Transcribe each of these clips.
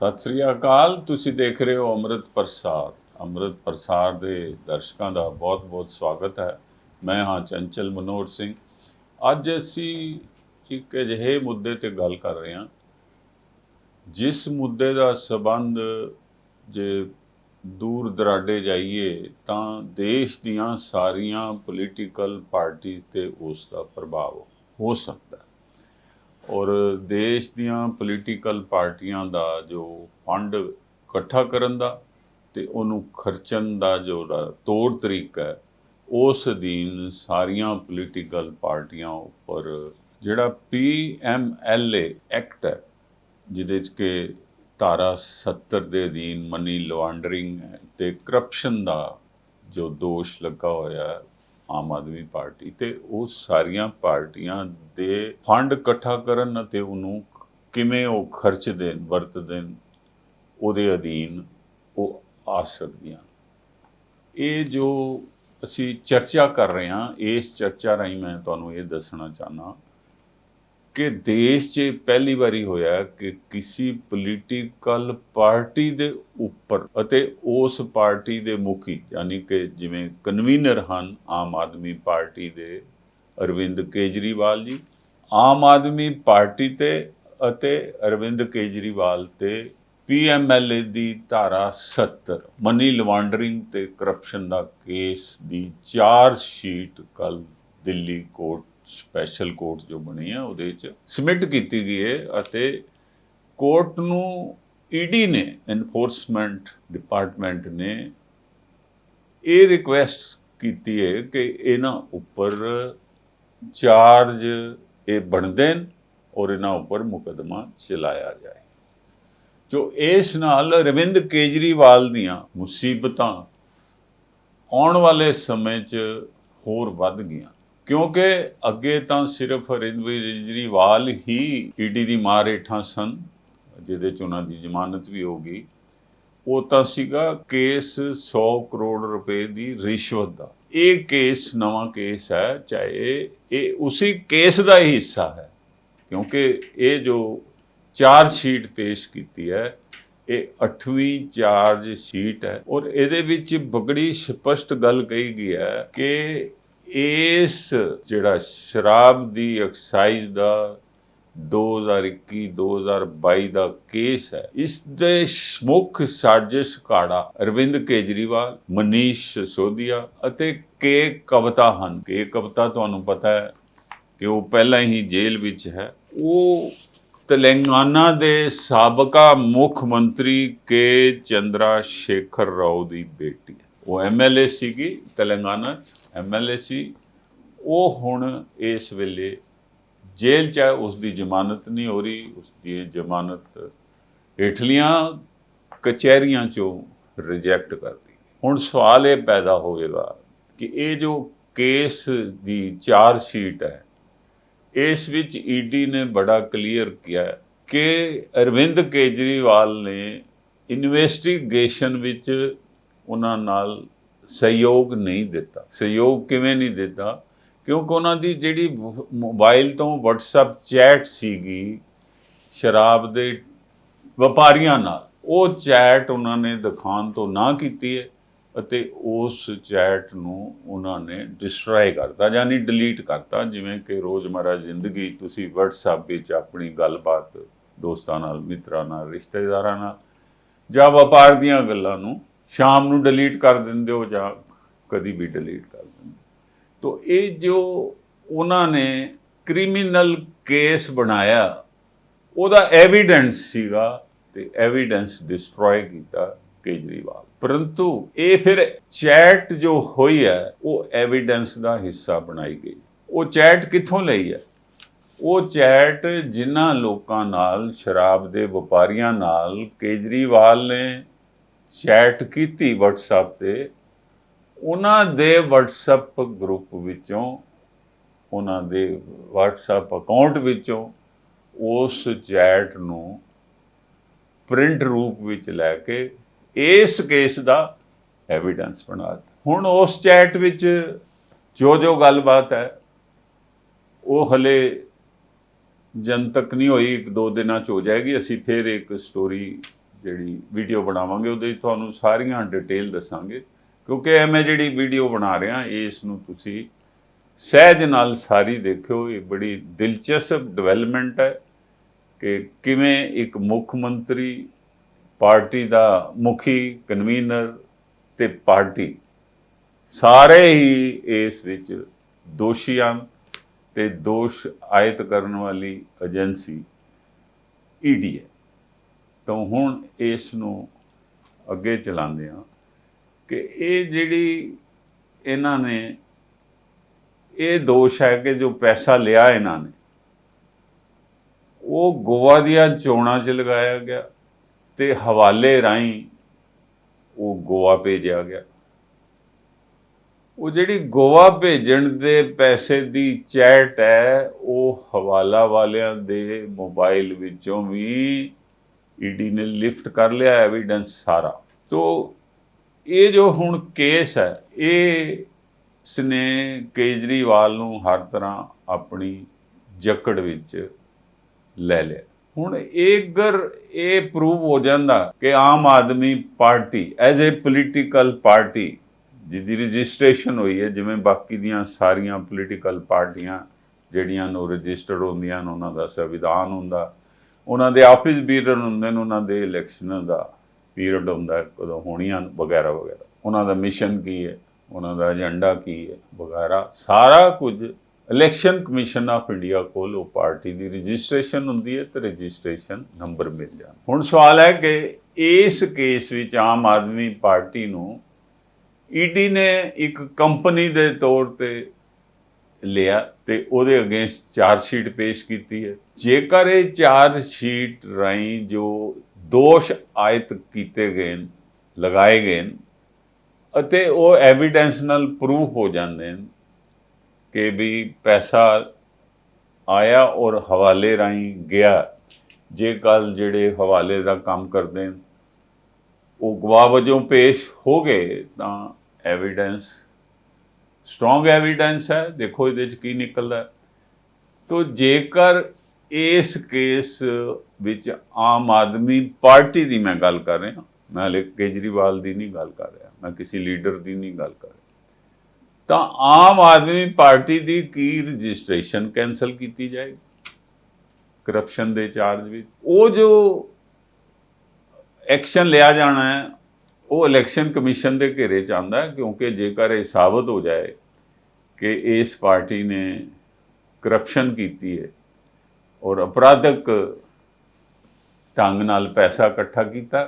ਸਤਿ ਸ੍ਰੀ ਅਕਾਲ, ਤੁਸੀਂ ਦੇਖ ਰਹੇ ਹੋ ਅੰਮ੍ਰਿਤ ਪ੍ਰਸਾਰ ਅੰਮ੍ਰਿਤ ਪ੍ਰਸਾਰ ਦੇ ਦਰਸ਼ਕਾਂ ਦਾ ਬਹੁਤ-ਬਹੁਤ ਸਵਾਗਤ ਹੈ। ਮੈਂ ਹਾਂ ਚੰਚਲ ਮਨੋਹਰ ਸਿੰਘ। ਅੱਜ ਅਸੀਂ ਇੱਕ ਅਜਿਹੇ ਮੁੱਦੇ ਤੇ ਗੱਲ ਕਰ ਰਹੇ ਹਾਂ, ਜਿਸ ਮੁੱਦੇ ਦਾ ਸਬੰਧ ਜੇ ਦੂਰ ਦਰਾਡੇ ਜਾਈਏ, ਤਾਂ ਦੇਸ਼ ਦੀਆਂ ਸਾਰੀਆਂ ਪੋਲੀਟੀਕਲ ਪਾਰਟੀਆਂ ਤੇ ਉਸ ਦਾ ਪ੍ਰਭਾਵ ਹੋ ਸਕਦਾ ਹੈ। ਔਰ ਦੇਸ਼ ਦੀਆਂ ਪੋਲੀਟੀਕਲ ਪਾਰਟੀਆਂ ਦਾ ਜੋ ਫੰਡ ਇਕੱਠਾ ਕਰਨ ਦਾ ਤੇ ਉਹਨੂੰ ਖਰਚਣ ਦਾ ਜੋ ਤੌਰ ਤਰੀਕਾ ਹੈ, ਉਸ ਅਧੀਨ ਸਾਰੀਆਂ ਪੋਲੀਟੀਕਲ ਪਾਰਟੀਆਂ ਉੱਪਰ ਜਿਹੜਾ ਪੀਐਮਐਲਏ ਐਕਟ ਹੈ, ਜਿਹਦੇ ਚ ਕਿ ਧਾਰਾ 70 ਦੇ ਅਧੀਨ ਮਨੀ ਲਾਂਡਰਿੰਗ ਤੇ ਕਰਪਸ਼ਨ ਦਾ ਜੋ ਦੋਸ਼ ਲੱਗਾ ਹੋਇਆ ਆਮ ਆਦਮੀ ਪਾਰਟੀ ਤੇ ਉਹ ਸਾਰੀਆਂ ਪਾਰਟੀਆਂ ਦੇ ਫੰਡ ਇਕੱਠਾ ਕਰਨ ਅਤੇ ਉਹਨੂੰ ਕਿਵੇਂ ਉਹ ਖਰਚ ਦੇਣ ਵਰਤ ਦੇਣ ਉਹਦੇ ਅਧੀਨ ਉਹ ਆ ਸਕਦੀਆਂ। ਇਹ ਜੋ ਅਸੀਂ ਚਰਚਾ ਕਰ ਰਹੇ ਹਾਂ, ਇਸ ਚਰਚਾ ਰਾਹੀਂ ਮੈਂ ਤੁਹਾਨੂੰ ਇਹ ਦੱਸਣਾ ਚਾਹਨਾ ਕਿ ਦੇਸ਼ 'ਚ ਪਹਿਲੀ ਵਾਰੀ ਹੋਇਆ ਕਿ ਕਿਸੇ ਪੋਲੀਟੀਕਲ ਪਾਰਟੀ ਦੇ ਉੱਪਰ ਅਤੇ ਉਸ ਪਾਰਟੀ ਦੇ ਮੁਖੀ, ਯਾਨੀ ਕਿ ਜਿਵੇਂ ਕਨਵੀਨਰ ਹਨ ਆਮ ਆਦਮੀ ਪਾਰਟੀ ਦੇ ਅਰਵਿੰਦ ਕੇਜਰੀਵਾਲ ਜੀ, ਆਮ ਆਦਮੀ ਪਾਰਟੀ ਤੇ ਅਤੇ ਅਰਵਿੰਦ ਕੇਜਰੀਵਾਲ ਤੇ ਪੀਐਮਐਲਏ ਦੀ ਧਾਰਾ 70 ਮਨੀ ਲਾਂਡਰਿੰਗ ਤੇ ਕਰਪਸ਼ਨ ਦਾ ਕੇਸ ਦੀ ਚਾਰ ਸ਼ੀਟ ਕੱਲ ਦਿੱਲੀ ਕੋਰਟ ਸਪੈਸ਼ਲ ਕੋਰਟ ਜੋ ਬਣੀ ਹੈ ਉਹਦੇ ਵਿੱਚ ਸਬਮਿਟ ਕੀਤੀ ਗਈ ਹੈ ਅਤੇ ਕੋਰਟ ਨੂੰ ਈਡੀ ਨੇ ਐਨਫੋਰਸਮੈਂਟ ਡਿਪਾਰਟਮੈਂਟ ਨੇ ਇਹ ਰਿਕੁਐਸਟ ਕੀਤੀ ਹੈ ਕਿ ਇਹਨਾਂ ਉੱਪਰ ਚਾਰਜ ਇਹ ਬਣਦੇ ਨੇ ਔਰ ਇਹਨਾਂ ਉੱਪਰ ਮੁਕਦਮਾ ਚਲਾਇਆ ਜਾਏ। ਜੋ ਇਸ ਨਾਲ ਰਵਿੰਦ ਕੇਜਰੀਵਾਲ ਦੀਆਂ ਮੁਸੀਬਤਾਂ ਆਉਣ ਵਾਲੇ ਸਮੇਂ 'ਚ ਹੋਰ ਵੱਧ ਗਈਆਂ। ਕਿਉਂਕਿ ਅੱਗੇ ਤਾਂ ਸਿਰਫ ਅਰਵਿੰਦ ਕੇਜਰੀਵਾਲ ਹੀ ਈਡੀ ਦੀ ਮਾਰ ਹੇਠਾਂ ਸਨ, ਜਿਹਦੇ 'ਚ ਉਹਨਾਂ ਦੀ ਜ਼ਮਾਨਤ ਵੀ ਹੋ ਗਈ। ਉਹ ਤਾਂ ਸੀਗਾ ਕੇਸ 100 ਕਰੋੜ ਰੁਪਏ ਦੀ ਰਿਸ਼ਵਤ ਦਾ। ਇਹ ਕੇਸ, ਨਵਾਂ ਕੇਸ ਹੈ, ਚਾਹੇ ਇਹ ਉਸੇ ਕੇਸ ਦਾ ਹੀ ਹਿੱਸਾ ਹੈ, ਕਿਉਂਕਿ ਇਹ ਜੋ ਚਾਰਜ ਸ਼ੀਟ ਪੇਸ਼ ਕੀਤੀ ਹੈ, ਇਹ 8ਵੀਂ ਚਾਰਜ ਸ਼ੀਟ ਹੈ। ਔਰ ਇਹਦੇ ਵਿੱਚ ਬਗੜੀ ਸਪਸ਼ਟ ਗੱਲ ਕਹੀ ਗਈ ਹੈ ਕਿ ਇਸ ਜਿਹੜਾ ਸ਼ਰਾਬ ਦੀ ਐਕਸਾਈਜ਼ ਦਾ 2021 2022 ਦਾ ਕੇਸ ਹੈ, ਇਸ ਦੇ ਮੁੱਖ ਸਾਜ਼ਿਸ਼ ਘਾੜਾ ਅਰਵਿੰਦ ਕੇਜਰੀਵਾਲ, ਮਨੀਸ਼ ਸਿਸੋਦੀਆ ਅਤੇ ਕੇ ਕਵਤਾ ਹਨ। ਕੇ ਕਵਤਾ ਤੁਹਾਨੂੰ ਪਤਾ ਹੈ ਕਿ ਉਹ ਪਹਿਲਾਂ ਹੀ ਜੇਲ੍ਹ ਵਿੱਚ ਹੈ। ਉਹ ਤੇਲੰਗਾਨਾ ਦੇ ਸਾਬਕਾ ਮੁੱਖ ਮੰਤਰੀ ਕੇ ਚੰਦਰਾ ਸ਼ੇਖਰ ਰਾਓ ਦੀ ਬੇਟੀ ਹੈ। ਉਹ ਐਮਐਲਏ ਸੀਗੀ ਤੇਲੰਗਾਨਾ ਐਮਐਲਏ ਸੀ, ਉਹ ਹੁਣ ਇਸ ਵੇਲੇ ਜੇਲ੍ਹ ਚ ਹੈ ਉਸ ਦੀ ਜ਼ਮਾਨਤ ਨਹੀਂ ਹੋ ਰਹੀ ਉਸ ਦੀ ਜ਼ਮਾਨਤ ਹੇਠਲੀਆਂ ਕਚਹਿਰੀਆਂ ਚੋਂ ਰਿਜੈਕਟ ਕਰਦੀ ਹੁਣ ਸਵਾਲ ਇਹ ਪੈਦਾ ਹੋਵੇਗਾ ਕਿ ਇਹ ਜੋ ਕੇਸ ਦੀ ਚਾਰਜ ਸ਼ੀਟ ਹੈ, ਇਸ ਵਿੱਚ ਈਡੀ ਨੇ ਬੜਾ ਕਲੀਅਰ ਕੀਤਾ ਕਿ ਅਰਵਿੰਦ ਕੇਜਰੀਵਾਲ ਨੇ ਇਨਵੈਸਟੀਗੇਸ਼ਨ ਵਿੱਚ ਉਹਨਾਂ ਨਾਲ ਸਹਿਯੋਗ ਨਹੀਂ ਦਿੱਤਾ। ਸਹਿਯੋਗ ਕਿਵੇਂ ਨਹੀਂ ਦਿੱਤਾ? ਕਿਉਂਕਿ ਉਹਨਾਂ ਦੀ ਜਿਹੜੀ ਮੋਬਾਈਲ ਤੋਂ WhatsApp ਚੈਟ ਸੀਗੀ, ਸ਼ਰਾਬ ਦੇ ਵਪਾਰੀਆਂ ਨਾਲ, ਉਹ ਚੈਟ ਉਹਨਾਂ ਨੇ ਦਿਖਾਉਣ ਤੋਂ ਨਾ ਕੀਤੀ ਹੈ ਅਤੇ ਉਸ ਚੈਟ ਨੂੰ ਉਹਨਾਂ ਨੇ ਡਿਸਟਰੋਏ ਕਰਤਾ, ਯਾਨੀ ਡਿਲੀਟ ਕਰਤਾ। ਜਿਵੇਂ ਕਿ ਰੋਜ਼ਮਰਾ ਜ਼ਿੰਦਗੀ, ਤੁਸੀਂ WhatsApp ਵਿੱਚ ਆਪਣੀ ਗੱਲਬਾਤ ਦੋਸਤਾਂ ਨਾਲ, ਮਿੱਤਰਾਂ ਨਾਲ, ਰਿਸ਼ਤੇਦਾਰਾਂ ਨਾਲ ਜਾਂ ਵਪਾਰ ਦੀਆਂ ਗੱਲਾਂ ਨੂੰ ਸ਼ਾਮ ਨੂੰ ਡਿਲੀਟ ਕਰ ਦਿੰਦੇ ਹੋ ਜਾਂ ਕਦੀ ਵੀ ਡਿਲੀਟ ਕਰ ਦਿੰਦੇ ਤੋ ਇਹ ਜੋ ਉਹਨਾਂ ਨੇ ਕ੍ਰਿਮੀਨਲ ਕੇਸ ਬਣਾਇਆ, ਉਹਦਾ ਐਵੀਡੈਂਸ ਸੀਗਾ ਤੇ ਐਵੀਡੈਂਸ ਡਿਸਟਰੋਏ ਕੀਤਾ ਕੇਜਰੀਵਾਲ। ਪਰੰਤੂ ਇਹ ਫਿਰ ਚੈਟ ਜੋ ਹੋਈ ਹੈ, ਉਹ ਐਵੀਡੈਂਸ ਦਾ ਹਿੱਸਾ ਬਣਾਈ ਗਈ। ਉਹ ਚੈਟ ਕਿੱਥੋਂ ਲਈ ਹੈ? ਉਹ ਚੈਟ ਜਿਨ੍ਹਾਂ ਲੋਕਾਂ ਨਾਲ, ਸ਼ਰਾਬ ਦੇ ਵਪਾਰੀਆਂ ਨਾਲ ਕੇਜਰੀਵਾਲ ਨੇ ਚੈਟ ਕੀਤੀ WhatsApp ਤੇ, ਉਹਨਾਂ ਦੇ WhatsApp ਗਰੁੱਪ ਵਿੱਚੋਂ, ਉਹਨਾਂ ਦੇ WhatsApp ਅਕਾਊਂਟ ਵਿੱਚੋਂ ਉਸ ਚੈਟ ਨੂੰ ਪ੍ਰਿੰਟ ਰੂਪ ਵਿੱਚ ਲੈ ਕੇ ਇਸ ਕੇਸ ਦਾ ਐਵੀਡੈਂਸ ਬਣਾ ਦਿੱਤਾ। ਹੁਣ ਉਸ ਚੈਟ ਵਿੱਚ ਜੋ ਜੋ ਗੱਲਬਾਤ ਹੈ, ਉਹ ਹਲੇ ਜਨਤਕ ਨਹੀਂ ਹੋਈ, ਇੱਕ ਦੋ ਦਿਨਾਂ ਚ ਹੋ ਜਾਏਗੀ। ਅਸੀਂ ਫਿਰ ਇੱਕ ਸਟੋਰੀ ਜਿਹੜੀ ਵੀਡੀਓ ਬਣਾਵਾਂਗੇ, ਉਹਦੇ ਵਿੱਚ ਤੁਹਾਨੂੰ ਸਾਰੀਆਂ ਡਿਟੇਲ ਦੱਸਾਂਗੇ। ਕਿਉਂਕਿ ਇਹ ਮੈਂ ਜਿਹੜੀ ਵੀਡੀਓ ਬਣਾ ਰਿਹਾ, ਇਸ ਨੂੰ ਤੁਸੀਂ ਸਹਿਜ ਨਾਲ ਸਾਰੀ ਦੇਖਿਓ। ਇਹ ਬੜੀ ਦਿਲਚਸਪ ਡਿਵੈਲਪਮੈਂਟ ਹੈ ਕਿ ਕਿਵੇਂ ਇੱਕ ਮੁੱਖ ਮੰਤਰੀ, ਪਾਰਟੀ ਦਾ ਮੁਖੀ ਕਨਵੀਨਰ ਤੇ ਪਾਰਟੀ ਸਾਰੇ ਹੀ ਇਸ ਵਿੱਚ ਦੋਸ਼ੀ ਹਨ ਤੇ ਦੋਸ਼ ਆਇਤ ਕਰਨ ਵਾਲੀ ਏਜੰਸੀ ਈਡੀ ਹੈ ਤਾਂ ਹੁਣ ਇਸ ਨੂੰ ਅੱਗੇ ਚਲਾਉਂਦੇ ਹਾਂ ਕਿ ਇਹ ਜਿਹੜੀ ਇਹਨਾਂ ਨੇ, ਇਹ ਦੋਸ਼ ਹੈ ਕਿ ਜੋ ਪੈਸਾ ਲਿਆ ਇਹਨਾਂ ਨੇ, ਉਹ ਗੋਆ ਦੀਆਂ ਚੋਣਾਂ 'ਚ ਲਗਾਇਆ ਗਿਆ ਤੇ ਹਵਾਲੇ ਰਾਹੀਂ ਉਹ ਗੋਆ ਭੇਜਿਆ ਗਿਆ। ਉਹ ਜਿਹੜੀ ਗੋਆ ਭੇਜਣ ਦੇ ਪੈਸੇ ਦੀ ਚੈਟ ਹੈ, ਉਹ ਹਵਾਲਾ ਵਾਲਿਆਂ ਦੇ ਮੋਬਾਈਲ ਵਿੱਚੋਂ ਵੀ ਈਡੀ ਨੇ ਲਿਫਟ ਕਰ ਲਿਆ ਐਵੀਡੈਂਸ ਸਾਰਾ। ਸੋ ਇਹ ਜੋ ਹੁਣ ਕੇਸ ਹੈ, ਇਹ ਸਨੇ ਕੇਜਰੀਵਾਲ ਨੂੰ ਹਰ ਤਰ੍ਹਾਂ ਆਪਣੀ ਜਕੜ ਵਿੱਚ ਲੈ ਲਿਆ। ਹੁਣ ਇਹ ਅਗਰ ਇਹ ਪ੍ਰੂਵ ਹੋ ਜਾਂਦਾ ਕਿ Aam Aadmi Party as a political party ਜਿਹਦੀ ਰਜਿਸਟ੍ਰੇਸ਼ਨ ਹੋਈ ਹੈ, ਜਿਵੇਂ ਬਾਕੀ ਦੀਆਂ ਸਾਰੀਆਂ ਪੋਲੀਟੀਕਲ ਪਾਰਟੀਆਂ, ਜਿਹੜੀਆਂ ਨੂੰ ਰਜਿਸਟਰਡ ਹੁੰਦੀਆਂ ਨੇ, ਉਹਨਾਂ ਦਾ ਸੰਵਿਧਾਨ ਹੁੰਦਾ ਉਹਨਾਂ ਦੇ ਆਫਿਸ ਪੀਰੀਅਡ ਹੁੰਦੇ ਨੇ, ਉਹਨਾਂ ਦੇ ਇਲੈਕਸ਼ਨਾਂ ਦਾ ਪੀਰੀਅਡ ਹੁੰਦਾ ਕਦੋਂ ਹੋਣੀਆਂ ਵਗੈਰਾ ਵਗੈਰਾ। ਉਹਨਾਂ ਦਾ ਮਿਸ਼ਨ ਕੀ ਹੈ, ਉਹਨਾਂ ਦਾ ਏਜੰਡਾ ਕੀ ਹੈ, ਵਗੈਰਾ। ਸਾਰਾ ਕੁਝ ਇਲੈਕਸ਼ਨ ਕਮਿਸ਼ਨ ਆਫ ਇੰਡੀਆ ਕੋਲ ਉਹ ਪਾਰਟੀ ਦੀ ਰਜਿਸਟ੍ਰੇਸ਼ਨ ਹੁੰਦੀ ਹੈ ਤੇ ਰਜਿਸਟ੍ਰੇਸ਼ਨ ਨੰਬਰ ਮਿਲ ਜਾਂਦਾ ਹੁਣ ਸਵਾਲ ਹੈ ਕਿ ਇਸ ਕੇਸ ਵਿੱਚ ਆਮ ਆਦਮੀ ਪਾਰਟੀ ਨੂੰ ਈਡੀ ਨੇ ਇੱਕ ਕੰਪਨੀ ਦੇ ਤੌਰ ਤੇ ਲਿਆ ਤੇ ਉਹਦੇ ਅਗੇਂਸਟ ਚਾਰਜ ਸ਼ੀਟ ਪੇਸ਼ ਕੀਤੀ ਹੈ। ਜੇਕਰ ਇਹ ਚਾਰਜ ਸ਼ੀਟ ਰਾਹੀਂ ਜੋ ਦੋਸ਼ ਆਇਤ ਕੀਤੇ ਗਏ ਨੇ, ਲਗਾਏ ਗਏ ਨੇ ਅਤੇ ਉਹ ਐਵੀਡੈਂਸ ਨਾਲ ਪ੍ਰੂਫ ਹੋ ਜਾਂਦੇ ਨੇ ਕਿ ਵੀ ਪੈਸਾ ਆਇਆ ਔਰ ਹਵਾਲੇ ਰਾਹੀਂ ਗਿਆ ਜੇ ਕੱਲ ਜਿਹੜੇ ਹਵਾਲੇ ਦਾ ਕੰਮ ਕਰਦੇ ਨੇ ਉਹ ਗਵਾਹ ਵਜੋਂ ਪੇਸ਼ ਹੋ ਗਏ ਤਾਂ ਐਵੀਡੈਂਸ ਸਟਰੋਂਗ ਐਵੀਡੈਂਸ ਹੈ ਦੇਖੋ ਇਹਦੇ ਚ ਕੀ ਨਿਕਲਦਾ ਹੈ। ਤੋ ਜੇਕਰ ਇਸ ਕੇਸ ਵਿੱਚ ਆਮ ਆਦਮੀ ਪਾਰਟੀ ਦੀ ਮੈਂ ਗੱਲ ਕਰ ਰਿਹਾ, ਮੈਂ ਹਲੇ ਕੇਜਰੀਵਾਲ ਦੀ ਨਹੀਂ ਗੱਲ ਕਰ ਰਿਹਾ, ਮੈਂ ਕਿਸੇ ਲੀਡਰ ਦੀ ਨਹੀਂ ਗੱਲ ਕਰ ਰਿਹਾ। ਤਾਂ ਆਮ ਆਦਮੀ ਪਾਰਟੀ ਦੀ ਕੀ ਰਜਿਸਟ੍ਰੇਸ਼ਨ ਕੈਨਸਲ ਕੀਤੀ ਜਾਏਗੀ? ਕਰਪਸ਼ਨ ਦੇ ਚਾਰਜ ਵਿੱਚ? ਉਹ ਜੋ ਐਕਸ਼ਨ ਲਿਆ ਜਾਣਾ ਹੈ, ਉਹ ਇਲੈਕਸ਼ਨ ਕਮਿਸ਼ਨ ਦੇ ਘੇਰੇ ਚ ਆਉਂਦਾ ਕਿਉਂਕਿ ਜੇਕਰ ਇਹ ਸਾਬਤ ਹੋ ਜਾਏ ਕਿ ਇਸ ਪਾਰਟੀ ਨੇ ਕਰਪਸ਼ਨ ਕੀਤੀ ਹੈ ਔਰ ਅਪਰਾਧਕ ਢੰਗ ਨਾਲ ਪੈਸਾ ਇਕੱਠਾ ਕੀਤਾ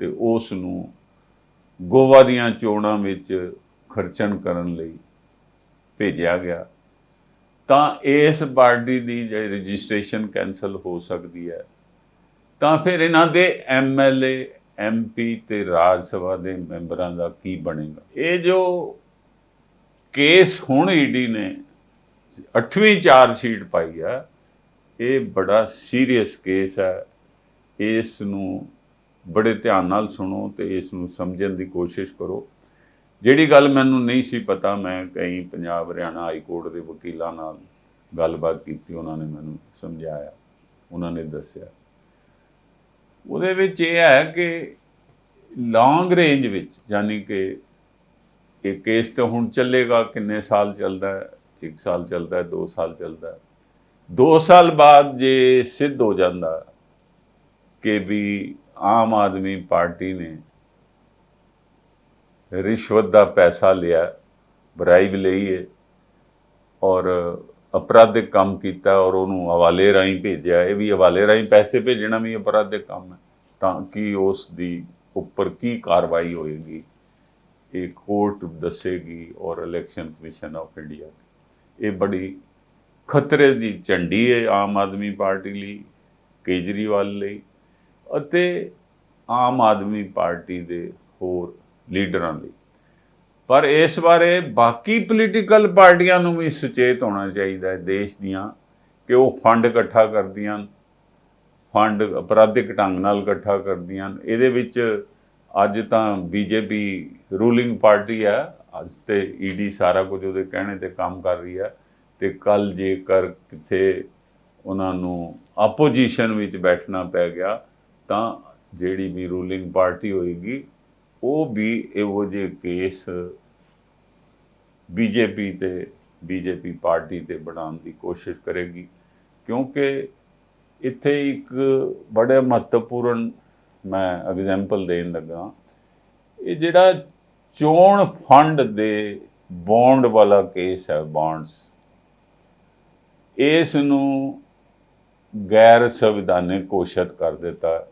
ਤੇ ਉਸ ਨੂੰ ਗੋਵਾ ਦੀਆਂ ਚੋਣਾਂ ਵਿੱਚ ਖਰਚਣ ਕਰਨ ਲਈ ਭੇਜਿਆ ਗਿਆ। ਤਾਂ ਇਸ ਪਾਰਟੀ ਦੀ ਜੇ ਰਜਿਸਟ੍ਰੇਸ਼ਨ ਕੈਨਸਲ ਹੋ ਸਕਦੀ ਹੈ, ਤਾਂ ਫਿਰ ਇਹਨਾਂ ਦੇ ਐਮਐਲਏ ਐਮਪੀ ਤੇ ਰਾਜ ਸਭਾ ਦੇ ਮੈਂਬਰਾਂ ਦਾ ਕੀ ਬਣੇਗਾ? ਇਹ ਜੋ ਕੇਸ ਹੁਣ ਈਡੀ ਨੇ 8ਵੀਂ ਚਾਰਜ ਸ਼ੀਟ ਪਾਈ ਆ ਇਹ ਬੜਾ ਸੀਰੀਅਸ ਕੇਸ ਹੈ। ਇਸ ਨੂੰ ਬੜੇ ਧਿਆਨ ਨਾਲ ਸੁਣੋ ਤੇ ਇਸ ਨੂੰ ਸਮਝਣ ਦੀ ਕੋਸ਼ਿਸ਼ ਕਰੋ। ਜਿਹੜੀ ਗੱਲ ਮੈਨੂੰ ਨਹੀਂ ਸੀ ਪਤਾ, ਮੈਂ ਕਈ ਪੰਜਾਬ, ਹਰਿਆਣਾ ਹਾਈ ਕੋਰਟ ਦੇ ਵਕੀਲਾਂ ਨਾਲ ਗੱਲਬਾਤ ਕੀਤੀ, ਉਹਨਾਂ ਨੇ ਮੈਨੂੰ ਸਮਝਾਇਆ, ਉਹਨਾਂ ਨੇ ਦੱਸਿਆ। ਉਹਦੇ ਵਿੱਚ ਇਹ ਹੈ ਕਿ ਲੌਂਗ ਰੇਂਜ ਵਿੱਚ ਯਾਨੀ ਕਿ ਇਹ ਕੇਸ ਤਾਂ ਹੁਣ ਚੱਲੇਗਾ, ਕਿੰਨੇ ਸਾਲ ਚੱਲਦਾ ਹੈ 1 ਸਾਲ ਚੱਲਦਾ ਹੈ 2 ਸਾਲ ਚੱਲਦਾ ਹੈ। 2 ਸਾਲ ਬਾਅਦ ਜੇ ਸਿੱਧ ਹੋ ਜਾਂਦਾ ਕਿ ਵੀ ਆਮ ਆਦਮੀ ਪਾਰਟੀ ਨੇ ਰਿਸ਼ਵਤ ਦਾ ਪੈਸਾ ਲਿਆ ਬਰਾਈਬ ਲਈ ਹੈ ਔਰ ਅਪਰਾਧਿਕ ਕੰਮ ਕੀਤਾ ਔਰ ਉਹਨੂੰ ਹਵਾਲੇ ਰਾਹੀਂ ਭੇਜਿਆ, ਇਹ ਵੀ ਹਵਾਲੇ ਰਾਹੀਂ ਪੈਸੇ ਭੇਜਣਾ ਵੀ ਅਪਰਾਧਿਕ ਕੰਮ ਹੈ, ਤਾਂ ਕੀ ਉਸ ਦੀ ਉੱਪਰ ਕੀ ਕਾਰਵਾਈ ਹੋਏਗੀ, ਇਹ ਕੋਰਟ ਦੱਸੇਗੀ ਔਰ ਇਲੈਕਸ਼ਨ ਕਮਿਸ਼ਨ ਆਫ ਇੰਡੀਆ ਇਹ ਬੜੀ ਖਤਰੇ ਦੀ ਝੰਡੀ ਹੈ ਆਮ ਆਦਮੀ ਪਾਰਟੀ ਲਈ ਕੇਜਰੀਵਾਲ ਲਈ ਅਤੇ ਆਮ ਆਦਮੀ ਪਾਰਟੀ ਦੇ ਹੋਰ ਲੀਡਰਾਂ ਲਈ ਪਰ ਇਸ ਬਾਰੇ ਬਾਕੀ ਪੋਲੀਟੀਕਲ ਪਾਰਟੀਆਂ ਨੂੰ ਵੀ ਸੁਚੇਤ ਹੋਣਾ ਚਾਹੀਦਾ ਹੈ ਦੇਸ਼ ਦੀਆਂ ਕਿ ਉਹ ਫੰਡ ਇਕੱਠਾ ਕਰਦੀਆਂ ਹਨ, ਫੰਡ ਅਪਰਾਧਿਕ ਢੰਗ ਨਾਲ ਇਕੱਠਾ ਕਰਦੀਆਂ ਹਨ। ਇਹਦੇ ਵਿੱਚ ਅੱਜ ਤਾਂ ਬੀਜੇਪੀ ਰੂਲਿੰਗ ਪਾਰਟੀ ਹੈ ਅੱਜ ਤੇ ਈਡੀ ਸਾਰਾ ਕੁਝ ਉਹਦੇ ਕਹਿਣੇ ਤੇ ਕੰਮ ਕਰ ਰਹੀ ਹੈ ਤੇ ਕੱਲ ਜੇਕਰ ਕਿਤੇ ਉਹਨਾਂ ਨੂੰ ਆਪੋਜੀਸ਼ਨ ਵਿੱਚ ਬੈਠਣਾ ਪੈ ਗਿਆ, ਤਾਂ ਜਿਹੜੀ ਵੀ ਰੂਲਿੰਗ ਪਾਰਟੀ ਹੋਏਗੀ, ਉਹ ਵੀ ਇਹੋ ਜਿਹੇ ਕੇਸ ਬੀਜੇਪੀ ਤੇ, ਬੀਜੇਪੀ ਪਾਰਟੀ ਤੇ ਬਣਾਉਣ ਦੀ ਕੋਸ਼ਿਸ਼ ਕਰੇਗੀ। ਕਿਉਂਕਿ ਇੱਥੇ ਇੱਕ ਬੜੇ ਮਹੱਤਵਪੂਰਨ ਮੈਂ ਐਗਜ਼ਾਮਪਲ ਦੇਣ ਲੱਗਾ। ਇਹ ਜਿਹੜਾ ਚੋਣ ਫੰਡ ਦੇ ਬੌਂਡ ਵਾਲਾ ਕੇਸ ਹੈ ਬੌਂਡਸ ਇਸ ਨੂੰ ਗੈਰ ਸੰਵਿਧਾਨਿਕ ਘੋਸ਼ਿਤ ਕਰ ਦਿੱਤਾ।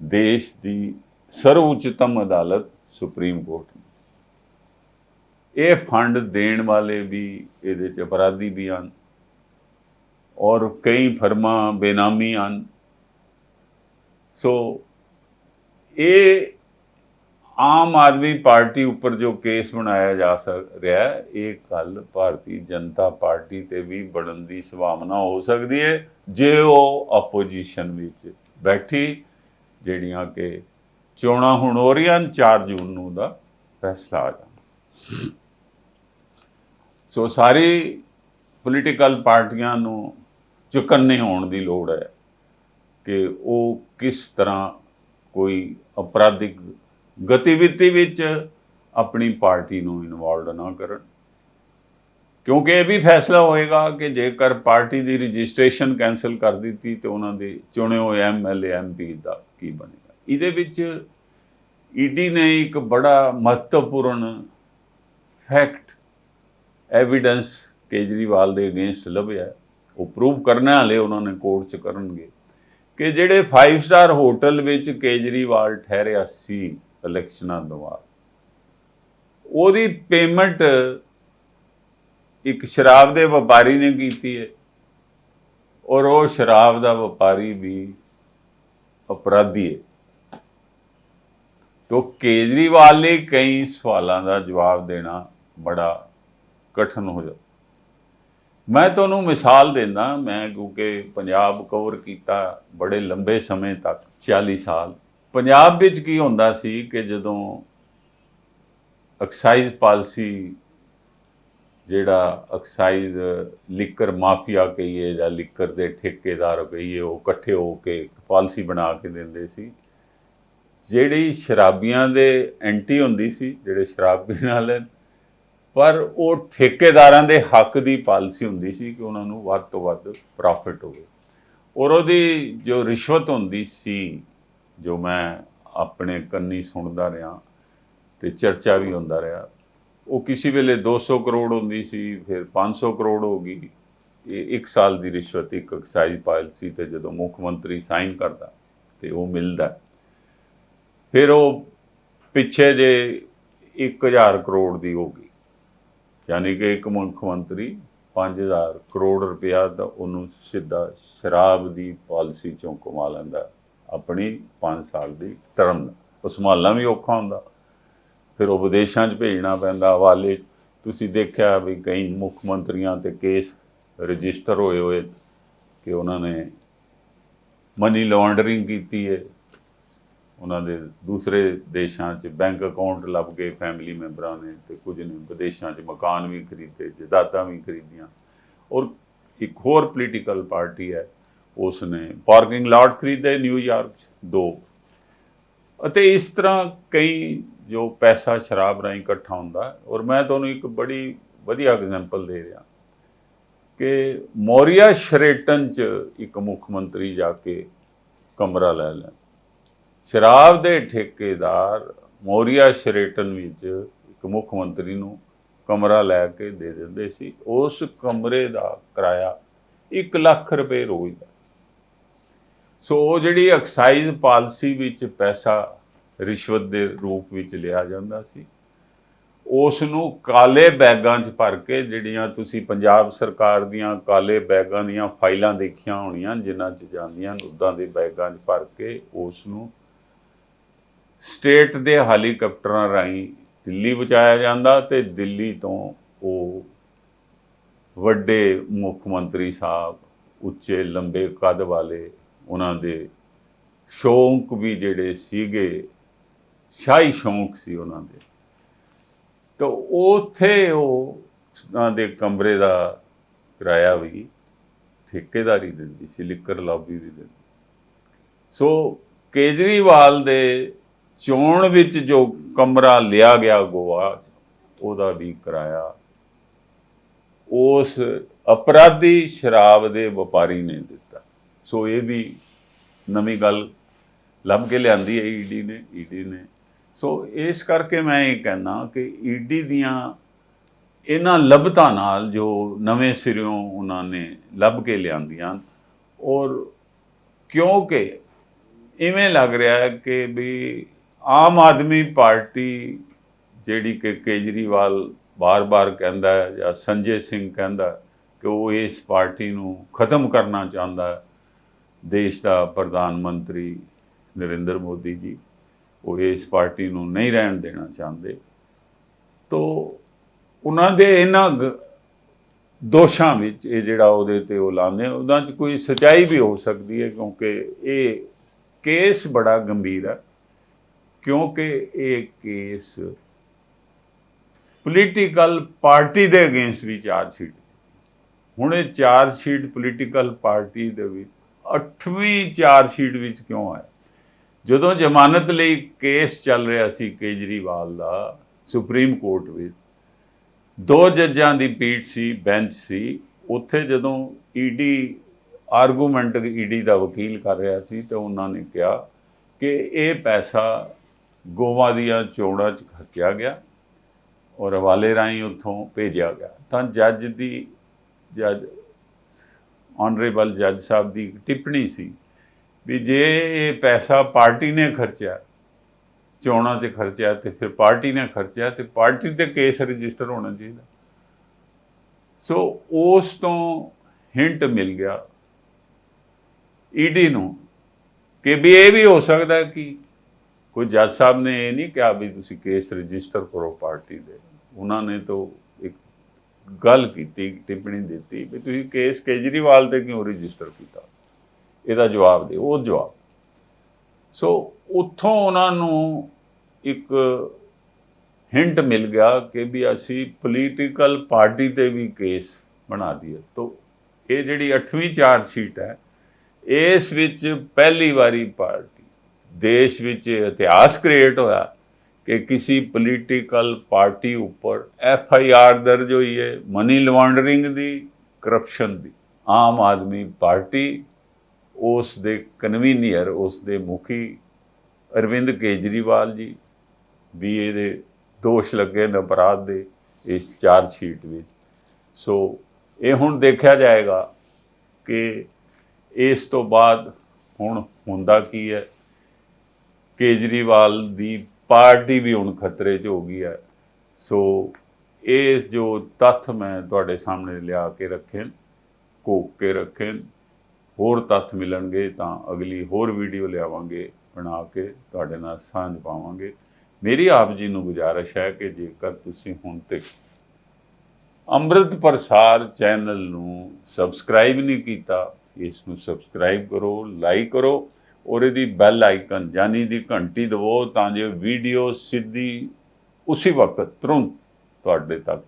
ਦੇਸ਼ ਦੀ ਸਰਵਉੱਚਤਮ ਅਦਾਲਤ, ਸੁਪਰੀਮ ਕੋਰਟ ਨੇ। ਇਹ ਫੰਡ ਦੇਣ ਵਾਲੇ ਵੀ ਇਹਦੇ ਚ ਅਪਰਾਧੀ ਵੀ ਹਨ ਔਰ ਕਈ ਫਰਮਾਂ ਬੇਨਾਮੀ ਹਨ। ਸੋ ਇਹ ਆਮ ਆਦਮੀ ਪਾਰਟੀ ਉੱਪਰ ਜੋ ਕੇਸ ਬਣਾਇਆ ਜਾ ਸਕ, ਰਿਹਾ ਇਹ ਕੱਲ ਭਾਰਤੀ ਜਨਤਾ ਪਾਰਟੀ ਤੇ ਵੀ ਬਣਨ ਦੀ ਸੰਭਾਵਨਾ ਹੋ ਸਕਦੀ ਹੈ, ਜੇ ਉਹ ਆਪੋਜੀਸ਼ਨ ਵਿੱਚ ਬੈਠੀ, ਜਿਹੜੀਆਂ ਕਿ ਚੋਣਾਂ ਹੁਣ ਹੋ ਰਹੀਆਂ ਹਨ 4 ਜੂਨ ਨੂੰ ਦਾ ਫੈਸਲਾ ਆ ਜਾਣਾ। ਸੋ ਸਾਰੀ ਪੋਲੀਟੀਕਲ ਪਾਰਟੀਆਂ ਨੂੰ ਚੁਕੰਨੇ ਹੋਣ ਦੀ ਲੋੜ ਹੈ ਕਿ ਉਹ ਕਿਸ ਤਰ੍ਹਾਂ ਕੋਈ ਅਪਰਾਧਿਕ ਗਤੀਵਿਧੀ ਵਿੱਚ ਆਪਣੀ ਪਾਰਟੀ ਨੂੰ ਇਨਵੋਲਡ ਨਾ ਕਰਨ। ਕਿਉਂਕਿ ਇਹ ਵੀ ਫੈਸਲਾ ਹੋਏਗਾ ਕਿ ਜੇਕਰ ਪਾਰਟੀ ਦੀ ਰਜਿਸਟ੍ਰੇਸ਼ਨ ਕੈਨਸਲ ਕਰ ਦਿੱਤੀ ਤੇ ਉਹਨਾਂ ਦੇ ਚੁਣੇ ਹੋਏ ਐਮਐਲਏ ਐਮਪੀ ਦਾ ਕੀ ਬਣੇਗਾ। ਇਹਦੇ ਵਿੱਚ ਈਡੀ ਨੇ ਇੱਕ ਬੜਾ ਮਹੱਤਵਪੂਰਨ ਫੈਕਟ ਐਵੀਡੈਂਸ ਕੇਜਰੀਵਾਲ ਦੇ ਅਗੇਂਸਟ ਲੱਭਿਆ। ਉਹ ਪ੍ਰੂਵ ਕਰਨਾ ਹਲੇ ਉਹਨਾਂ ਨੇ ਕੋਰਟ 'ਚ ਕਰਨਗੇ ਕਿ ਜਿਹੜੇ 5 ਸਟਾਰ ਹੋਟਲ ਵਿੱਚ ਕੇਜਰੀਵਾਲ ਠਹਿਰਿਆ ਸੀ ਇਲੈਕਸ਼ਨਾਂ ਤੋਂ ਬਾਅਦ ਉਹਦੀ ਪੇਮੈਂਟ ਇੱਕ ਸ਼ਰਾਬ ਦੇ ਵਪਾਰੀ ਨੇ ਕੀਤੀ ਹੈ ਔਰ ਉਹ ਸ਼ਰਾਬ ਦਾ ਵਪਾਰੀ ਵੀ ਅਪਰਾਧੀ ਹੈ ਤੋ ਕੇਜਰੀਵਾਲ ਨੇ ਕਈ ਸਵਾਲਾਂ ਦਾ ਜਵਾਬ ਦੇਣਾ ਬੜਾ ਕਠਿਨ ਹੋ ਜਾਂਦਾ ਮੈਂ ਤੁਹਾਨੂੰ ਮਿਸਾਲ ਦਿੰਦਾ, ਮੈਂ ਕਿਉਂਕਿ ਪੰਜਾਬ ਕਵਰ ਕੀਤਾ ਬੜੇ ਲੰਬੇ ਸਮੇਂ ਤੱਕ 40 ਸਾਲ। ਪੰਜਾਬ ਵਿੱਚ ਕੀ ਹੁੰਦਾ ਸੀ ਕਿ ਜਦੋਂ ਐਕਸਾਈਜ਼ ਪਾਲਿਸੀ ਜਿਹੜਾ ਐਕਸਾਈਜ਼ ਲਿਕਰ ਮਾਫੀਆ ਕਹੀਏ ਜਾਂ ਲਿਕਰ ਦੇ ਠੇਕੇਦਾਰ ਕਹੀਏ, ਉਹ ਇਕੱਠੇ ਹੋ ਕੇ ਪਾਲਿਸੀ ਬਣਾ ਕੇ ਦਿੰਦੇ ਸੀ। ਜਿਹੜੀ ਸ਼ਰਾਬੀਆਂ ਦੇ ਐਂਟੀ ਹੁੰਦੀ ਸੀ, ਜਿਹੜੇ ਸ਼ਰਾਬ ਪੀਣ ਵਾਲੇ, ਪਰ ਉਹ ਠੇਕੇਦਾਰਾਂ ਦੇ ਹੱਕ ਦੀ ਪਾਲਿਸੀ ਹੁੰਦੀ ਸੀ ਕਿ ਉਹਨਾਂ ਨੂੰ ਵੱਧ ਤੋਂ ਵੱਧ ਪ੍ਰੋਫਿਟ ਹੋਵੇ। ਔਰ ਉਹਦੀ ਜੋ ਰਿਸ਼ਵਤ ਹੁੰਦੀ ਸੀ ਜੋ ਮੈਂ ਆਪਣੇ ਕੰਨੀ ਸੁਣਦਾ ਰਿਹਾ ਤੇ ਚਰਚਾ ਵੀ ਹੁੰਦਾ ਰਿਹਾ। ਉਹ ਕਿਸੇ ਵੇਲੇ 200 ਕਰੋੜ ਹੁੰਦੀ ਸੀ, ਫਿਰ 500 ਕਰੋੜ ਹੋ ਗਈ। ਇਹ ਇੱਕ ਸਾਲ ਦੀ ਰਿਸ਼ਵਤ, ਇੱਕ ਐਕਸਾਈਜ਼ ਪਾਲਿਸੀ ਤੇ ਜਦੋਂ ਮੁੱਖ ਮੰਤਰੀ ਸਾਈਨ ਕਰਦਾ ਤੇ ਉਹ ਮਿਲਦਾ। ਫਿਰ ਉਹ ਪਿੱਛੇ ਜੇ 1000 ਕਰੋੜ ਦੀ ਹੋ ਗਈ। ਯਾਨੀ ਕਿ ਇੱਕ ਮੁੱਖ ਮੰਤਰੀ 5000 ਕਰੋੜ ਰੁਪਇਆ ਦਾ ਉਹਨੂੰ ਸਿੱਧਾ ਸ਼ਰਾਬ ਦੀ ਪਾਲਿਸੀ ਚੋਂ ਕਮਾ ਲੈਂਦਾ। ਆਪਣੀ 5 ਸਾਲ ਦੀ ਟਰਮ ਦਾ। ਉਹ ਸੰਭਾਲਣਾ ਵੀ ਔਖਾ ਹੁੰਦਾ। ਫਿਰ ਉਹ ਵਿਦੇਸ਼ਾਂ 'ਚ ਭੇਜਣਾ ਪੈਂਦਾ, ਹਵਾਲੇ ਤੁਸੀਂ ਦੇਖਿਆ ਵੀ ਕਈ ਮੁੱਖ ਮੰਤਰੀਆਂ ਤੇ ਕੇਸ ਰਜਿਸਟਰ ਹੋਏ ਹੋਏ ਕਿ ਉਹਨਾਂ ਨੇ ਮਨੀ ਲਾਂਡਰਿੰਗ ਕੀਤੀ ਹੈ ਉਹਨਾਂ ਦੇ ਦੂਸਰੇ ਦੇਸ਼ਾਂ 'ਚ ਬੈਂਕ ਅਕਾਊਂਟ ਲੱਭ ਗਏ ਫੈਮਿਲੀ ਮੈਂਬਰਾਂ ਨੇ ਤੇ ਕੁਝ ਨੇ ਵਿਦੇਸ਼ਾਂ 'ਚ ਮਕਾਨ ਵੀ ਖਰੀਦੇ ਜਾਇਦਾਦਾਂ ਵੀ ਖਰੀਦੀਆਂ। ਔਰ ਇੱਕ ਹੋਰ ਪੋਲੀਟੀਕਲ ਪਾਰਟੀ ਹੈ ਉਸ ਨੇ ਪਾਰਕਿੰਗ ਲਾਟ ਖਰੀਦੇ ਨਿਊਯਾਰਕ 'ਚ, ਦੋ। ਅਤੇ ਇਸ ਤਰ੍ਹਾਂ ਕਈ ਜੋ ਪੈਸਾ ਸ਼ਰਾਬ ਰਾਹੀਂ ਇਕੱਠਾ ਹੁੰਦਾ, ਔਰ ਮੈਂ ਤੁਹਾਨੂੰ ਇੱਕ ਬੜੀ ਵਧੀਆ ਐਗਜ਼ਾਮਪਲ ਦੇ ਰਿਹਾ ਕਿ ਮੌਰੀਆ ਸ਼ਰੇਟਨ 'ਚ ਇੱਕ ਮੁੱਖ ਮੰਤਰੀ ਜਾ ਕੇ ਕਮਰਾ ਲੈ ਲੈਣ। ਸ਼ਰਾਬ ਦੇ ਠੇਕੇਦਾਰ ਮੌਰੀਆ ਸ਼ਰੇਟਨ ਵਿੱਚ ਇੱਕ ਮੁੱਖ ਮੰਤਰੀ ਨੂੰ ਕਮਰਾ ਲੈ ਕੇ ਦੇ ਦਿੰਦੇ ਸੀ। ਉਸ ਕਮਰੇ ਦਾ ਕਿਰਾਇਆ 1 ਲੱਖ ਰੁਪਏ ਰੋਜ਼ ਦਾ। ਸੋ ਉਹ ਜਿਹੜੀ ਐਕਸਾਈਜ਼ ਪਾਲਿਸੀ ਵਿੱਚ ਪੈਸਾ ਰਿਸ਼ਵਤ ਦੇ ਰੂਪ ਵਿੱਚ ਲਿਆ ਜਾਂਦਾ ਸੀ ਉਸ ਨੂੰ ਕਾਲੇ ਬੈਗਾਂ 'ਚ ਭਰ ਕੇ ਜਿਹੜੀਆਂ ਤੁਸੀਂ ਪੰਜਾਬ ਸਰਕਾਰ ਦੀਆਂ ਕਾਲੇ ਬੈਗਾਂ ਦੀਆਂ ਫਾਈਲਾਂ ਦੇਖੀਆਂ ਹੋਣੀਆਂ, ਜਿਨ੍ਹਾਂ 'ਚ ਜਾਂਦੀਆਂ ਉਦਾਂ ਦੇ ਬੈਗਾਂ 'ਚ ਭਰ ਕੇ ਉਸ ਨੂੰ ਸਟੇਟ ਦੇ ਹੈਲੀਕਾਪਟਰਾਂ ਰਾਹੀਂ ਦਿੱਲੀ ਪਹੁੰਚਾਇਆ ਜਾਂਦਾ ਤੇ ਦਿੱਲੀ ਤੋਂ ਉਹ ਵੱਡੇ ਮੁੱਖ ਮੰਤਰੀ ਸਾਹਿਬ ਉੱਚੇ ਲੰਬੇ ਕੱਦ ਵਾਲੇ ਉਹਨਾਂ ਦੇ ਸ਼ੌਂਕ ਵੀ ਜਿਹੜੇ ਸੀਗੇ ਸ਼ਾਹੀ ਸ਼ੌਂਕ ਸੀ ਉਹਨਾਂ ਦੇ। ਤਾਂ ਉੱਥੇ ਉਹ ਉਹਨਾਂ ਦੇ ਕਮਰੇ ਦਾ ਕਿਰਾਇਆ ਵੀ ਠੇਕੇਦਾਰੀ ਦਿੰਦੀ ਸੀ ਲਿਕਰ ਲੌਬੀ ਵੀ ਦਿੰਦੀ। ਸੋ ਕੇਜਰੀਵਾਲ ਦੇ ਚੋਣ ਵਿੱਚ ਜੋ ਕਮਰਾ ਲਿਆ ਗਿਆ ਗੋਆ 'ਚ, ਉਹਦਾ ਵੀ ਕਿਰਾਇਆ ਉਸ ਅਪਰਾਧੀ ਸ਼ਰਾਬ ਦੇ ਵਪਾਰੀ ਨੇ ਦਿੱਤਾ। ਸੋ ਇਹ ਵੀ ਨਵੀਂ ਗੱਲ ਲੱਭ ਕੇ ਲਿਆਂਦੀ ਹੈ ਈਡੀ ਨੇ ਈਡੀ ਨੇ। ਸੋ ਇਸ ਕਰਕੇ ਮੈਂ ਇਹ ਕਹਿਣਾ ਕਿ ਈਡੀ ਦੀਆਂ ਇਹਨਾਂ ਲੱਭਤਾਂ ਨਾਲ ਜੋ ਨਵੇਂ ਸਿਰਿਓਂ ਉਹਨਾਂ ਨੇ ਲੱਭ ਕੇ ਲਿਆਂਦੀਆਂ ਔਰ ਕਿਉਂਕਿ ਇਵੇਂ ਲੱਗ ਰਿਹਾ ਹੈ ਕਿ ਵੀ ਆਮ ਆਦਮੀ ਪਾਰਟੀ ਜਿਹੜੀ ਕਿ ਕੇਜਰੀਵਾਲ ਬਾਰ-ਬਾਰ ਕਹਿੰਦਾ ਹੈ ਜਾਂ ਸੰਜੇ ਸਿੰਘ ਕਹਿੰਦਾ ਕਿ ਉਹ ਇਸ ਪਾਰਟੀ ਨੂੰ ਖਤਮ ਕਰਨਾ ਚਾਹੁੰਦਾ ਹੈ ਦੇਸ਼ ਦਾ ਪ੍ਰਧਾਨ ਮੰਤਰੀ ਨਰਿੰਦਰ ਮੋਦੀ ਜੀ ਉਹ ਇਸ ਪਾਰਟੀ ਨੂੰ ਨਹੀਂ ਰਹਿਣ ਦੇਣਾ ਚਾਹੁੰਦੇ। ਤੋ ਉਹਨਾਂ ਦੇ ਇਹਨਾਂ ਗ- ਦੋਸ਼ਾਂ ਵਿੱਚ ਇਹ ਜਿਹੜਾ ਉਹਦੇ ਤੇ ਉਹ ਲਾਉਂਦੇ ਆ, ਉਹਨਾਂ 'ਚ ਕੋਈ ਸਚਾਈ ਵੀ ਹੋ ਸਕਦੀ ਹੈ ਕਿਉਂਕਿ ਇਹ ਕੇਸ ਬੜਾ ਗੰਭੀਰ ਹੈ ਕਿਉਂਕਿ ਇਹ ਕੇਸ ਪੋਲੀਟੀਕਲ ਪਾਰਟੀ ਦੇ ਅਗੇਂਸਟ ਵੀ ਚਾਰਜ ਸ਼ੀਟ ਹੁਣ ਇਹ ਚਾਰਜ ਸ਼ੀਟ ਪੋਲੀਟੀਕਲ ਪਾਰਟੀ ਦੇ ਵਿੱਚ 8ਵੀਂ ਚਾਰਜ ਸ਼ੀਟ ਵਿੱਚ ਕਿਉਂ ਆਇਆ ਜਦੋਂ ਜ਼ਮਾਨਤ ਲਈ ਕੇਸ ਚੱਲ ਰਿਹਾ ਸੀ ਕੇਜਰੀਵਾਲ ਦਾ ਸੁਪਰੀਮ ਕੋਰਟ ਵਿੱਚ, ਦੋ ਜੱਜਾਂ ਦੀ ਪੀਠ ਸੀ, ਬੈਂਚ ਸੀ, ਉੱਥੇ ਜਦੋਂ ਈਡੀ ਆਰਗੂਮੈਂਟ ਈਡੀ ਦਾ ਵਕੀਲ ਕਰ ਰਿਹਾ ਸੀ ਤੇ ਉਹਨਾਂ ਨੇ ਕਿਹਾ ਕਿ ਇਹ ਪੈਸਾ ਗੋਵਾ ਦੀਆਂ ਚੋਣਾਂ 'ਚ ਖਰਚਿਆ ਗਿਆ ਔਰ ਹਵਾਲੇ ਰਾਹੀਂ ਉੱਥੋਂ ਭੇਜਿਆ ਗਿਆ। ਤਾਂ ਜੱਜ ਦੀ, ਜੱਜ ਆਨਰੇਬਲ ਜੱਜ ਸਾਹਿਬ ਦੀ ਇੱਕ ਟਿੱਪਣੀ ਸੀ ਵੀ ਜੇ ਇਹ ਪੈਸਾ ਪਾਰਟੀ ਨੇ ਖਰਚਿਆ, ਚੋਣਾਂ 'ਤੇ ਖਰਚਿਆ ਤੇ ਫਿਰ ਪਾਰਟੀ ਨੇ ਖਰਚਿਆ ਤੇ ਪਾਰਟੀ ਤੇ ਕੇਸ ਰਜਿਸਟਰ ਹੋਣਾ ਚਾਹੀਦਾ। ਸੋ ਉਸ ਤੋਂ ਹਿੰਟ ਮਿਲ ਗਿਆ ਈਡੀ ਨੂੰ ਕਿ ਵੀ ਇਹ ਵੀ ਹੋ ਸਕਦਾ ਕਿ ਕੋਈ ਜੱਜ ਸਾਹਿਬ ਨੇ ਇਹ ਨਹੀਂ ਕਿਹਾ ਵੀ ਤੁਸੀਂ ਕੇਸ ਰਜਿਸਟਰ ਕਰੋ ਪਾਰਟੀ ਦੇ। ਉਹਨਾਂ ਨੇ ਤਾਂ ਗੱਲ ਕੀਤੀ, ਟਿੱਪਣੀ ਦਿੱਤੀ ਵੀ ਤੁਸੀਂ ਕੇਸ ਕੇਜਰੀਵਾਲ ਤੇ ਕਿਉਂ ਰਜਿਸਟਰ ਕੀਤਾ? ਇਹਦਾ ਜਵਾਬ ਦਿਓ, ਉਹ ਜਵਾਬ। ਸੋ ਉੱਥੋਂ ਉਹਨਾਂ ਨੂੰ ਇੱਕ ਹਿੰਟ ਮਿਲ ਗਿਆ ਕਿ ਵੀ ਅਸੀਂ ਪੋਲੀਟੀਕਲ ਪਾਰਟੀ ਤੇ ਵੀ ਕੇਸ ਬਣਾ ਦਈਏ। ਤੋ, ਇਹ ਜਿਹੜੀ 8ਵੀਂ ਚਾਰਜ ਸ਼ੀਟ ਹੈ, ਇਸ ਵਿੱਚ ਪਹਿਲੀ ਵਾਰੀ ਪਾਰਟੀ, ਦੇਸ਼ ਵਿੱਚ ਇਤਿਹਾਸ ਕ੍ਰੀਏਟ ਹੋਇਆ ਕਿ ਕਿਸੇ ਪੋਲੀਟੀਕਲ ਪਾਰਟੀ ਉੱਪਰ ਐਫ ਆਈ ਆਰ ਦਰਜ ਹੋਈ ਹੈ ਮਨੀ ਲਾਂਡਰਿੰਗ ਦੀ ਕਰਪਸ਼ਨ ਦੀ। ਆਮ ਆਦਮੀ ਪਾਰਟੀ ਉਸ ਦੇ ਕਨਵੀਨੀਅਰ ਉਸ ਦੇ ਮੁਖੀ ਅਰਵਿੰਦ ਕੇਜਰੀਵਾਲ ਜੀ, ਵੀ ਇਹਦੇ ਦੋਸ਼ ਲੱਗੇ ਨੇ ਅਪਰਾਧ ਦੇ ਇਸ ਚਾਰਜ ਸ਼ੀਟ ਵਿੱਚ। ਸੋ ਇਹ ਹੁਣ ਦੇਖਿਆ ਜਾਏਗਾ ਕਿ ਇਸ ਤੋਂ ਬਾਅਦ ਹੁਣ ਹੁੰਦਾ ਕੀ ਹੈ, ਕੇਜਰੀਵਾਲ ਦੀ ਪਾਰਟੀ ਵੀ ਹੁਣ ਖਤਰੇ 'ਚ ਹੋ ਗਈ ਹੈ। ਸੋ ਇਹ ਜੋ ਤੱਥ ਮੈਂ ਤੁਹਾਡੇ ਸਾਹਮਣੇ ਲਿਆ ਕੇ ਰੱਖੇ ਨੇ, ਕੇ ਰੱਖੇ ਹੋਰ ਤੱਥ ਮਿਲਣਗੇ ਤਾਂ ਅਗਲੀ ਹੋਰ ਵੀਡੀਓ ਲਿਆਵਾਂਗੇ ਬਣਾ ਕੇ ਤੁਹਾਡੇ ਨਾਲ ਸਾਂਝ ਪਾਵਾਂਗੇ। ਮੇਰੀ ਆਪ ਜੀ ਨੂੰ ਗੁਜ਼ਾਰਿਸ਼ ਹੈ ਕਿ ਜੇਕਰ ਤੁਸੀਂ ਹੁਣ ਤੱਕ ਅੰਮ੍ਰਿਤ ਪ੍ਰਸਾਰ ਚੈਨਲ ਨੂੰ ਸਬਸਕ੍ਰਾਈਬ ਨਹੀਂ ਕੀਤਾ ਇਸ ਨੂੰ ਸਬਸਕ੍ਰਾਈਬ ਕਰੋ ਲਾਈਕ ਕਰੋ ਔਰ ਇਹਦੀ ਬੈਲ ਆਈਕਨ ਯਾਨੀ ਦੀ ਘੰਟੀ ਦਵੋ ਤਾਂ ਜੋ ਵੀਡੀਓ ਸਿੱਧੀ ਉਸੇ ਵਕਤ ਤੁਰੰਤ ਤੁਹਾਡੇ ਤੱਕ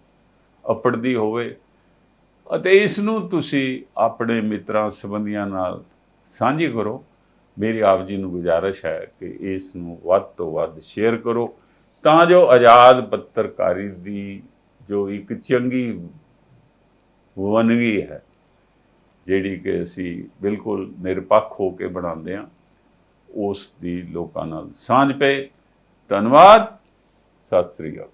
ਅਪੜਦੀ ਹੋਵੇ। ਅਤੇ ਇਸ ਨੂੰ ਤੁਸੀਂ ਆਪਣੇ ਮਿੱਤਰਾਂ ਸੰਬੰਧੀਆਂ ਨਾਲ ਸਾਂਝੀ ਕਰੋ। ਮੇਰੀ ਆਪ ਜੀ ਨੂੰ ਗੁਜ਼ਾਰਿਸ਼ ਹੈ ਕਿ ਇਸ ਨੂੰ ਵੱਧ ਤੋਂ ਵੱਧ ਸ਼ੇਅਰ ਕਰੋ। ਤਾਂ ਜੋ ਆਜ਼ਾਦ ਪੱਤਰਕਾਰੀ ਦੀ ਜੋ ਇੱਕ ਚੰਗੀ ਵਨਗੀ ਹੈ, ਜਿਹੜੀ ਕਿ ਅਸੀਂ ਬਿਲਕੁਲ ਨਿਰਪੱਖ ਹੋ ਕੇ ਬਣਾਉਂਦੇ ਹਾਂ ਉਸ ਦੀ ਲੋਕਾਂ ਨਾਲ ਸਾਂਝ ਪਏ। ਧੰਨਵਾਦ। ਸਤਿ ਸ੍ਰੀ ਅਕਾਲ।